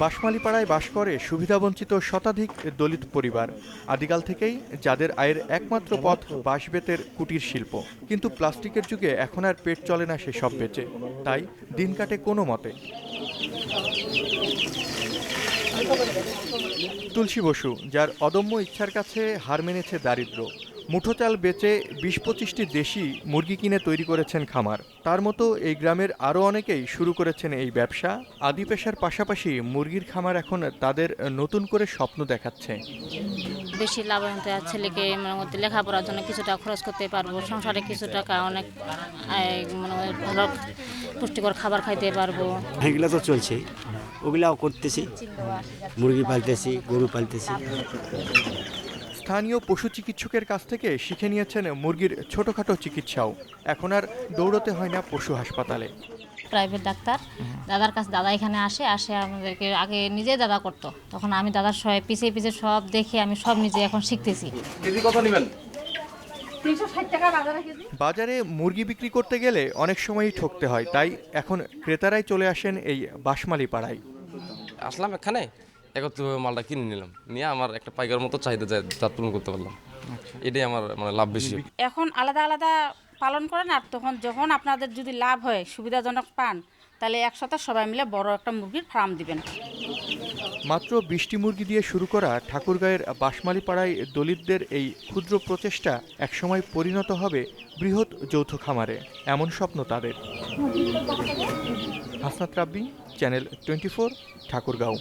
বাঁশমালীপাড়ায় বাস করে সুবিধাবঞ্চিত শতাধিক দলিত পরিবার। আদিকাল থেকেই যাদের আয়ের একমাত্র পথ বাঁশ বেতের কুটির শিল্প। কিন্তু প্লাস্টিকের যুগে এখন আর পেট চলে না সেসব বেচে। তাই দিন কাটে কোনো মতে। তুলসী বসু, যার অদম্য ইচ্ছার কাছে হার মেনেছে দারিদ্র। মুঠো চাল বেচে বিশ পঁচিশটি দেশি মুরগি কিনে তৈরি করেছেন খামার। তার মতো এই গ্রামের আরও অনেকেই শুরু করেছেন এই ব্যবসা। আদি পেশার পাশাপাশি মুরগির খামার এখন তাদের নতুন করে স্বপ্ন দেখাচ্ছে। বেশি লাভবান আর ছেলেকে মানে মধ্যে লেখাপড়ার জন্য কিছু টাকা খরচ করতে পারব সংসারে কিছু টাকা অনেক মানে ভালো পুষ্টিকর খাবার খাইতে পারব। এগুলো তো চলছে। ওগুলাও করতেছি। মুরগি পালতেছি গরু পালতেছি। স্থানীয় পশু চিকিৎসকের কাছ থেকে শিখে নিয়েছেন মুরগির ছোটখাটো চিকিৎসাও। এখন আর দৌড়তে হয় না পশু হাসপাতালে। Private doctor. দাদার কাছে দাদা এখানে আসে আসে আমাদেরকে আগে নিজেই দাদা করতো। তখন আমি দাদার সবাই পিছিয়ে পিছিয়ে সব দেখে আমি সব নিজে এখন শিখতেছি। বাজারে মুরগি বিক্রি করতে গেলে অনেক সময়ই ঠকতে হয়। তাই এখন ক্রেতারাই চলে আসেন এই বাঁশমালী পাড়ায় আসলাম এখানে? একত্র মালটা কিনে নিলাম। নিয়ে আমার একটা পাইকার মতো চাহিদা যায় জাত পূরণ করতে পারলাম। এটাই আমার মানে লাভ বেশি। এখন আলাদা আলাদা পালন করেন আর তখন যখন আপনাদের যদি লাভ হয় সুবিধাজনক পান তাহলে একসাথে সবাই মিলে বড় একটা মুরগির ফার্ম দিবেন। মাত্র বিশটি মুরগি দিয়ে শুরু করা ঠাকুরগাঁয়ের বাঁশমালী পাড়ায় দলিতদের এই ক্ষুদ্র প্রচেষ্টা একসময় পরিণত হবে বৃহৎ যৌথ খামারে। এমন স্বপ্ন তাদের। Hasnat Rabbi channel twenty four Thakurgaon.